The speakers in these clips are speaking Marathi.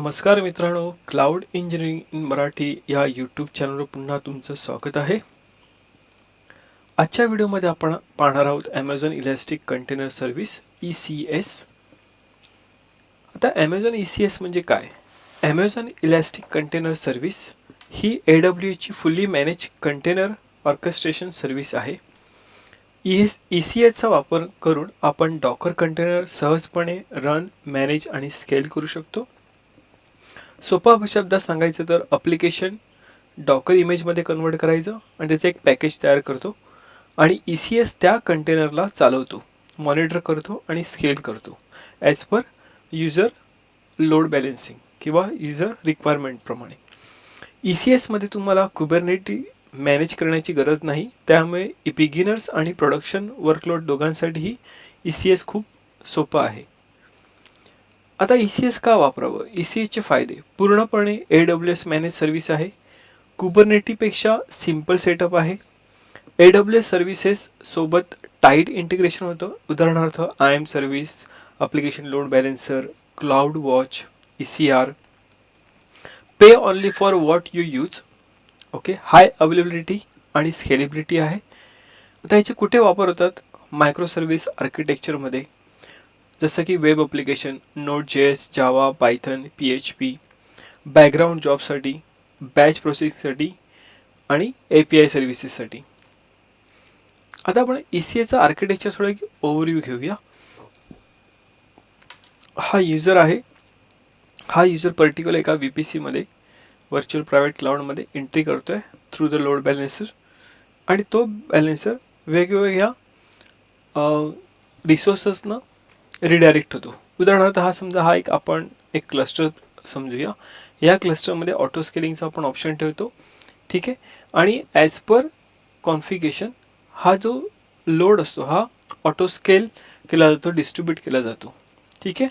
नमस्कार मित्रांनो क्लाउड इंजिनिअरिंग इन मराठी या यूट्यूब चॅनलवर पुन्हा तुमचं स्वागत आहे. आजच्या व्हिडिओमध्ये आपण पाहणार आहोत Amazon Elastic Container Service E C S आता ॲमेझॉन ई सी एस म्हणजे काय? ॲमेझॉन इलॅस्टिक कंटेनर सर्व्हिस ही ए डब्ल्यू एची fully manage container orchestration service आहे. ई एस ई सी एसचा वापर करून आपण डॉकर कंटेनर सहजपणे रन मॅनेज आणि स्केल करू शकतो. सोपा शब्दात सांगायचं तर अप्लिकेशन डॉकर इमेजमध्ये कन्वर्ट करायचं आणि त्याचं एक पॅकेज तयार करतो आणि ई सी एस त्या कंटेनरला चालवतो मॉनिटर करतो आणि स्केल करतो as per user load balancing किंवा युजर रिक्वायरमेंटप्रमाणे ई सी एसमध्ये तुम्हाला कुबेरनेटी मॅनेज करण्याची गरज नाही त्यामुळे बिगिनर्स आणि प्रोडक्शन वर्कलोड दोघांसाठीही ई सी एस खूप सोपं आहे. आता ई सी एस का वापरावं? ई सी एसचे फायदे. पूर्णपणे A W S manage service आहे. कुबरनेटीपेक्षा सिंपल सेटअप आहे. ए डब्ल्यू एस सर्व्हिसेस सोबत टाईट इंटिग्रेशन होतं. उदाहरणार्थ I M service application load balancer CloudWatch E C R pay only for what you use okay high availability आणि स्केलेबिलिटी आहे. आता ह्याचे कुठे वापर होतात? मायक्रो सर्व्हिस आर्किटेक्चरमध्ये जसं की web application Node J S Java Python P H P background जॉबसाठी बॅच प्रोसेसिंगसाठी आणि ए पी आय सर्व्हिसेससाठी आता आपण ई सी एचं आर्किटेक्चर थोडं एक ओव्हरव्ह्यू घेऊया. हा युजर आहे. हा युजर पर्टिक्युलर एका व्ही पी सीमध्ये व्हर्च्युअल प्रायव्हेट क्लाउडमध्ये एंट्री करतो आहे थ्रू द लोड बॅलेन्सर आणि तो बॅलेन्सर वेगवेगळ्या रिसोर्सेसनं रिडायरेक्ट होतो. उदाहरणार्थ हा समजा हा एक आपण एक क्लस्टर समजूया. या क्लस्टरमध्ये ऑटो स्केलिंगचा आपण ऑप्शन ठेवतो. ठीक आहे? आणि ॲज पर कॉन्फिगेशन हा जो लोड असतो हा ऑटो स्केल केला जातो डिस्ट्रीब्यूट केला जातो. ठीक आहे?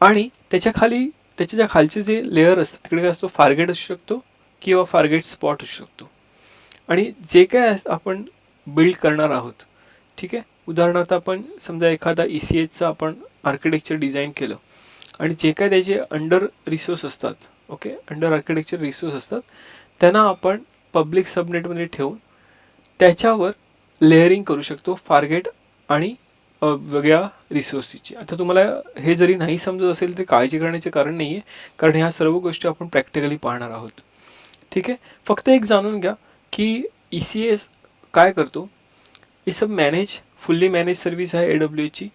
आणि त्याच्याखाली त्याच्या ज्या खालचे जे लेअर असतात तिकडे काय असतो? फारगेट असू शकतो किंवा फारगेट स्पॉट असू शकतो. आणि जे काय अस- आपण बिल्ड करणार आहोत ठीक आहे? उदाहरणार्थ आपण समजा एखादा ई सी एचचं आपण आर्किटेक्चर डिझाईन केलं आणि जे काय त्याचे अंडर रिसोर्स असतात ओके अंडर आर्किटेक्चर रिसोर्स असतात त्यांना आपण पब्लिक सबनेटमध्ये ठेवून त्याच्यावर लेअरिंग करू शकतो फारगेट आणि वेगळ्या रिसोर्सची आता तुम्हाला हे जरी नाही समजत असेल तरी काळजी करण्याचे कारण नाही आहे कारण ह्या सर्व गोष्टी आपण प्रॅक्टिकली पाहणार आहोत. ठीक आहे? फक्त एक जाणून घ्या की ई सी एस काय करतो? ही sub manage fully manage service आहे ए डब्ल्यू ची.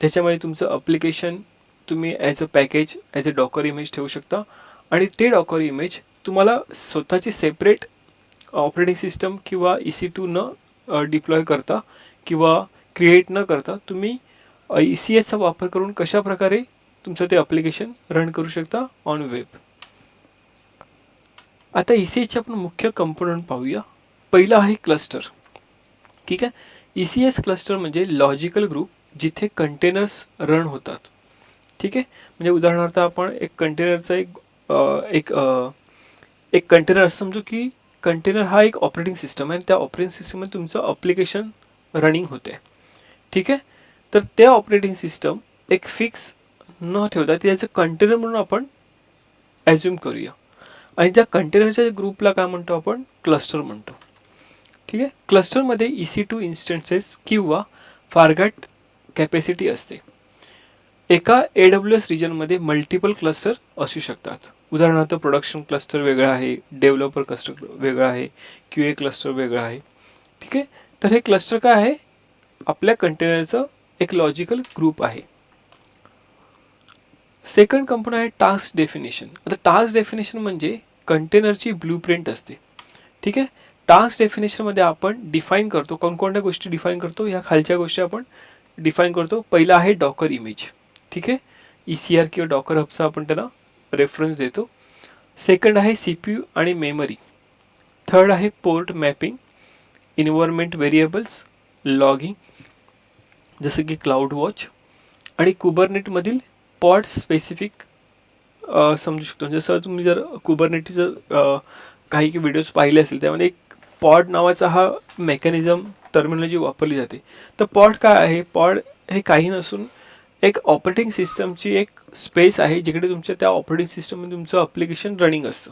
त्याच्यामध्ये तुमचं अप्लिकेशन तुम्ही as a package as a Docker image ठेवू शकता. आणि ते डॉकर इमेज तुम्हाला स्वतःची सेपरेट ऑपरेटिंग सिस्टम किंवा ई सी टू न डिप्लॉय करता किंवा क्रिएट न करता तुम्ही ई सी एसचा वापर करून कशा प्रकारे तुमचं ते अप्लिकेशन रन करू शकता ऑन वेब आता ई सी एसचे आपण मुख्य कंपोनंट पाहूया. पहिलं आहे क्लस्टर ठीक आहे? ई सी एस क्लस्टर म्हणजे लॉजिकल ग्रुप जिथे कंटेनर्स रन होतात. ठीक आहे? म्हणजे उदाहरणार्थ आपण एक कंटेनरचा एक एक एक कंटेनर असं समजू की कंटेनर हा एक ऑपरेटिंग सिस्टम आहे आणि त्या ऑपरेटिंग सिस्टममध्ये तुमचं अप्लिकेशन रनिंग होते. ठीक आहे? तर त्या ऑपरेटिंग सिस्टम एक फिक्स न ठेवता त्याचं कंटेनर म्हणून आपण ॲज्युम करूया. आणि त्या कंटेनरच्या ग्रुपला काय म्हणतो आपण? क्लस्टर म्हणतो. ठीक आहे? क्लस्टरमध्ये ई सी टू इन्स्टन्सेस किंवा फारगॅट कॅपॅसिटी असते. एका ए डब्ल्यू एस रिजनमध्ये मल्टिपल क्लस्टर असू शकतात. उदाहरणार्थ प्रोडक्शन क्लस्टर वेगळा आहे डेव्हलपर क्लस्टर वेगळा आहे क्यू ए क्लस्टर वेगळा आहे. ठीक आहे? तर हे क्लस्टर काय आहे? आपल्या कंटेनरचं एक लॉजिकल ग्रुप आहे. सेकंड कंपनी आहे टास्क डेफिनेशन आता टास्क डेफिनेशन म्हणजे कंटेनरची ब्लू प्रिंट असते. ठीक आहे? टास्क डेफिनेशनमध्ये आपण डिफाईन करतो कोणकोणत्या गोष्टी डिफाईन करतो ह्या खालच्या गोष्टी आपण डिफाईन करतो. पहिला आहे डॉकर इमेज ठीक आहे? ई सी आर किंवा डॉकर हबचा आपण त्यांना रेफरन्स देतो. सेकंड आहे सी पी यू आणि मेमरी थर्ड आहे port mapping environment variables logging जसं की क्लाउड वॉच आणि कुबरनेटमधील पॉट स्पेसिफिक समजू शकतो. जसं तुम्ही जर कुबरनेटीचं काही काही व्हिडिओज पाहिले असेल त्यामध्ये एक पॉड नावाचा हा मेकॅनिझम टर्मिनॉलॉजी वापरली जाते. तर पॉड काय आहे? पॉड हे काही नसून एक ऑपरेटिंग सिस्टमची एक स्पेस आहे जिकडे तुमच्या त्या ऑपरेटिंग सिस्टममध्ये तुमचं अप्लिकेशन रनिंग असतं.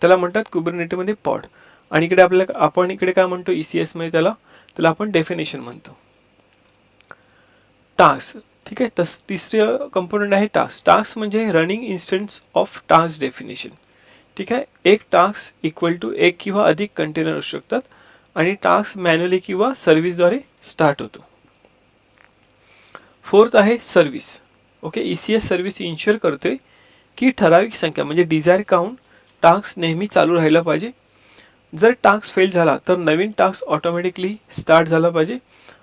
त्याला म्हणतात कुबरनेटीमध्ये पॉड. आणि इकडे आपल्या आपण इकडे काय म्हणतो? ई सी एसमध्ये त्याला त्याला आपण डेफिनेशन म्हणतो. टास्क ठीक आहे? तस तिसरं कंपोनंट आहे टास्क टास्क म्हणजे running instance of task definition ठीक आहे? एक टास्क इक्वल टू एक किंवा अधिक कंटेनर असू शकतात आणि टास्क मॅन्युअली किंवा सर्व्हिसद्वारे स्टार्ट होतो. फोर्थ आहे service okay E C S service ensure करते की ठराविक संख्या म्हणजे डिझायर काउंट टास्क नेहमी चालू राहिला पाहिजे. जर टास्क फेल झाला तर नवीन टास्क ऑटोमॅटिकली स्टार्ट झाला पाहिजे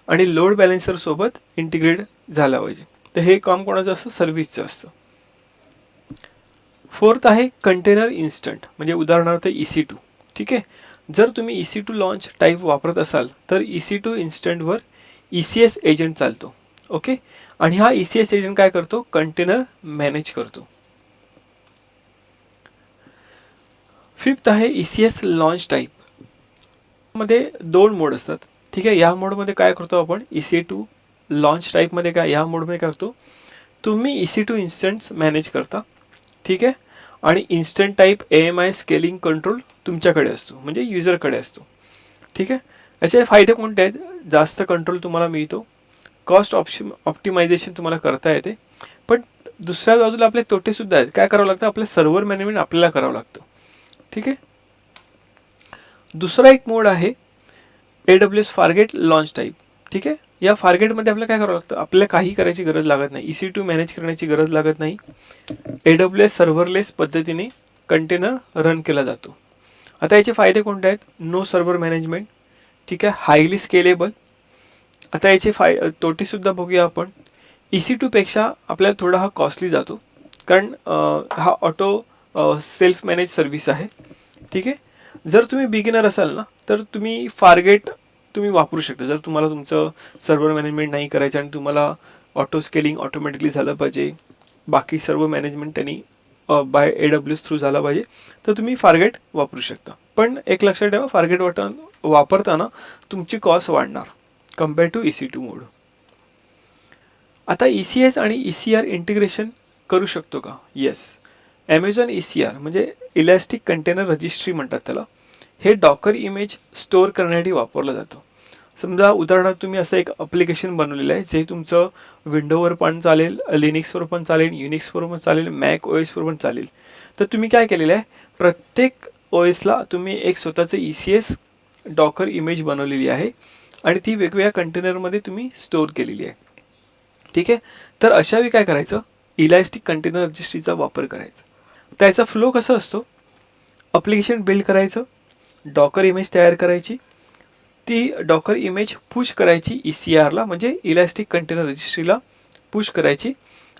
आणि लोड बॅलेन्सर सोबत इंटिग्रेट झाला पाहिजे. तर हे काम कोणाचं असतं? सर्व्हिसचं असतं. फोर्थ आहे कंटेनर इन्स्टंट म्हणजे उदाहरणार्थ ई सी टू ठीक आहे? जर तुम्ही E C two launch type वापरत असाल तर ई सी टू इन्स्टंटवर ई सी एस एजंट चालतो. ओके आणि हा ई सी एस एजंट काय करतो? कंटेनर मॅनेज करतो. फिफ्थ आहे ई सी एस लॉन्च टाईपमध्ये दोन मोड असतात. ठीक आहे? या मोडमध्ये काय करतो आपण? ई सी टू लॉन्च टाईपमध्ये काय या मोडमध्ये काय करतो? तुम्ही E C two instances manage करता. ठीक आहे? आणि instance type A M I scaling control तुमच्याकडे असतो. म्हणजे युजरकडे असतो. ठीक आहे? याचे फायदे कोणते आहेत? जास्त कंट्रोल तुम्हाला मिळतो. कॉस्ट ऑप्शन ऑप्टिमायझेशन तुम्हाला करता येते. पण दुसऱ्या बाजूला आपले तोटेसुद्धा आहेत. काय करावं लागतं? आपलं सर्व्हर मॅनेजमेंट आपल्याला करावं लागतं. ठीक आहे? दुसरा एक मोड आहे A W S Fargate launch type ठीक आहे? या फारगेटमध्ये आपल्याला काय करावं लागतं? आपल्याला काही करायची गरज लागत नाही. ई सी टू मॅनेज करण्याची गरज लागत नाही. ए डब्ल्यू एस सर्व्हरलेस पद्धतीने कंटेनर रन केला जातो. आता याचे फायदे कोणते आहेत? नो सर्व्हर मॅनेजमेंट ठीक आहे? हायली स्केलेबल आता याचे फाय तोटेसुद्धा बघूया आपण. ई सी टूपेक्षा आपल्याला थोडा हा कॉस्टली जातो. कारण हा ऑटो सेल्फ मॅनेज सर्व्हिस आहे. ठीक आहे? जर तुम्ही बिगिनर असाल ना तर तुम्ही फारगेट तुम्ही वापरू शकता. जर तुम्हाला तुमचं सर्व्हर मॅनेजमेंट नाही करायचं आणि तुम्हाला ऑटो स्केलिंग ऑटोमॅटिकली झालं पाहिजे बाकी सर्व मॅनेजमेंट त्यांनी बाय ए डब्ल्यू थ्रू झाला पाहिजे तर तुम्ही फारगेट वापरू शकता. पण एक लक्षात ठेवा फारगेट वाटण वापरताना तुमची कॉस्ट वाढणार compare to E C two mode आता ई सी एस आणि ई सी आर इंटिग्रेशन करू शकतो का? Yes Amazon E C R म्हणजे इलॅस्टिक कंटेनर रजिस्ट्री म्हणतात त्याला. हे डॉकर इमेज स्टोअर करण्यासाठी वापरलं जातं. समजा उदाहरणार्थ तुम्ही असं एक अप्लिकेशन बनवलेलं आहे जे तुमचं विंडोवर पण चालेल लिनिक्सवर पण चालेल युनिक्सवर पण चालेल मॅक ओ एसवर पण चालेल. तर तुम्ही काय केलेलं आहे? प्रत्येक ओ एसला तुम्ही एक स्वतःचं E C S Docker image बनवलेली आहे आणि ती वेगवेगळ्या कंटेनरमध्ये तुम्ही स्टोअर केलेली आहे. ठीक आहे? तर अशावेळी काय करायचं? इलायस्टिक कंटेनर रजिस्ट्रीचा वापर करायचा. त्याचा फ्लो कसा असतो? अप्लिकेशन बिल्ड करायचं. डॉकर इमेज तयार करायची. ती डॉकर इमेज पुश करायची ई सी आरला म्हणजे इलॅस्टिक कंटेनर रजिस्ट्रीला पुश करायची.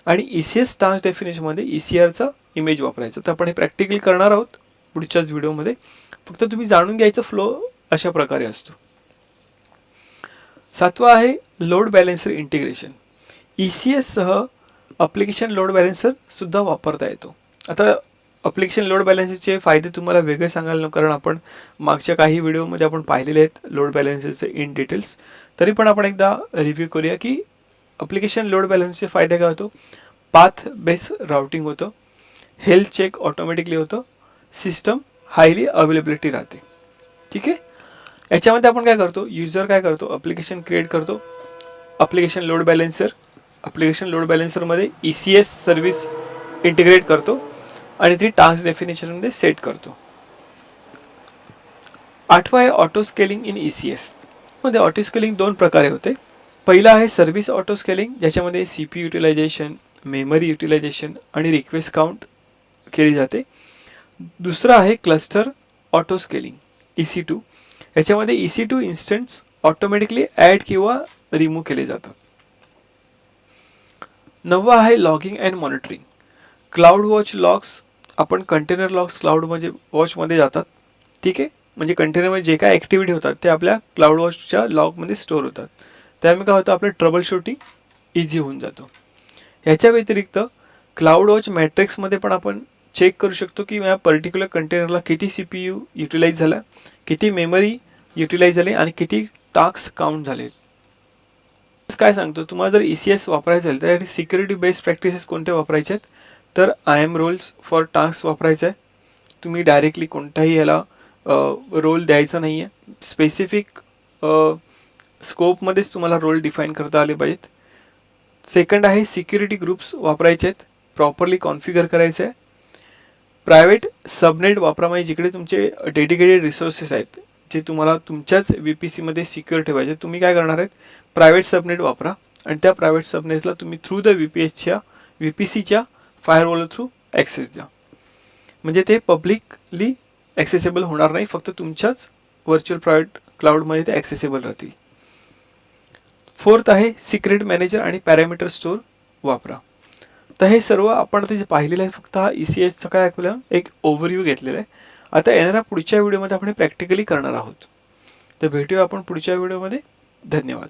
आणि ई सी एस टास्क डेफिनेशनमध्ये ई सी आरचा इमेज वापरायचा. तर आपण हे प्रॅक्टिकली करणार आहोत पुढच्याच व्हिडिओमध्ये फक्त तुम्ही जाणून घ्यायचं फ्लो अशा प्रकारे असतो. सातवा आहे load balancer integration E C एससह application load बॅलेन्सरसुद्धा वापरता येतो. आता अप्लिकेशन लोड बॅलन्सेसचे फायदे तुम्हाला वेगळे सांगायला नको कारण आपण मागच्या काही व्हिडिओमध्ये आपण पाहिलेले आहेत लोड बॅलन्सेसचे इन डिटेल्स तरी पण आपण एकदा रिव्ह्यू करूया की अप्लिकेशन लोड बॅलन्सचे फायदे काय होतो? पाथ बेस राउटिंग होतं. हेल्थ चेक ऑटोमॅटिकली होतं. सिस्टम हायली अवेलेबिलिटी राहते. ठीक आहे? याच्यामध्ये आपण काय करतो? युजर काय करतो? अप्लिकेशन क्रिएट करतो. Application load balancer application load बॅलेन्सरमध्ये E C S service integrate करतो. आणि ती टास्क डेफिनेशनमध्ये सेट करतो. आठवा आहे auto scaling in E C एसमध्ये ऑटो स्केलिंग दोन प्रकारे होते. पहिला आहे सर्व्हिस ऑटो स्केलिंग ज्याच्यामध्ये C P utilization memory utilization आणि रिक्वेस्ट काउंट केली जाते. दुसरं आहे cluster auto scaling E C two याच्यामध्ये E C two instances automatically add किंवा रिमूव्ह केले जातात. नववा आहे logging and monitoring CloudWatch logs आपण कंटेनर लॉक्स क्लाउड म्हणजे वॉचमध्ये जातात. ठीक आहे? म्हणजे कंटेनरमध्ये जे काय ॲक्टिव्हिटी होतात ते आपल्या क्लाउड वॉचच्या लॉगमध्ये स्टोअर होतात. त्यामुळे काय होतं आपलं ट्रबल शूटिंग इझी होऊन जातो. ह्याच्या व्यतिरिक्त क्लाउड वॉच मॅट्रिक्समध्ये पण आपण चेक करू शकतो की या पर्टिक्युलर कंटेनरला किती सी पी यू युटिलाइज झाला किती मेमरी युटिलाइज झाली आणि किती टास्क काउंट झाले. काय सांगतो तुम्हाला जर ई सी एस वापरायचं असेल तर त्यासाठी सिक्युरिटी बेस्ड प्रॅक्टिसेस कोणते वापरायचे आहेत? तर I M roles for task वापरायचं आहे तुम्ही डायरेक्टली कोणताही याला रोल द्यायचा नाही आहे स्पेसिफिक स्कोपमध्येच तुम्हाला रोल डिफाईन करता आले पाहिजेत. सेकंड आहे सिक्युरिटी ग्रुप्स वापरायचे आहेत प्रॉपरली कॉन्फिगर करायचं आहे प्रायव्हेट सबनेट वापरा म्हणजे जिकडे तुमचे डेडिकेटेड रिसोर्सेस आहेत जे तुम्हाला तुमच्याच व्ही पी सीमध्ये सिक्युअर ठेवायचे तुम्ही काय करणार आहेत? प्रायव्हेट सबनेट वापरा. आणि त्या प्रायव्हेट सबनेट्सला तुम्ही थ्रू द व्ही पी एचच्या व्ही पी सीच्या फायरवॉल थ्रू ॲक्सेस द्या. म्हणजे ते पब्लिकली ॲक्सेसेबल होणार नाही फक्त तुमच्याच व्हर्च्युअल प्रायव्हेट क्लाउडमध्ये ते ॲक्सेसेबल राहतील. फोर्थ आहे सिक्रेट मॅनेजर आणि पॅरामीटर स्टोर वापरा. तर हे सर्व आपण आता जे पाहिलेलं आहे फक्त हा ई सी एसचा काय आपल्याला एक ओव्हरव्ह्यू घेतलेला आहे. आता येणाऱ्या पुढच्या व्हिडिओमध्ये आपण प्रॅक्टिकली करणार आहोत. तर भेटूया आपण पुढच्या व्हिडिओमध्ये धन्यवाद.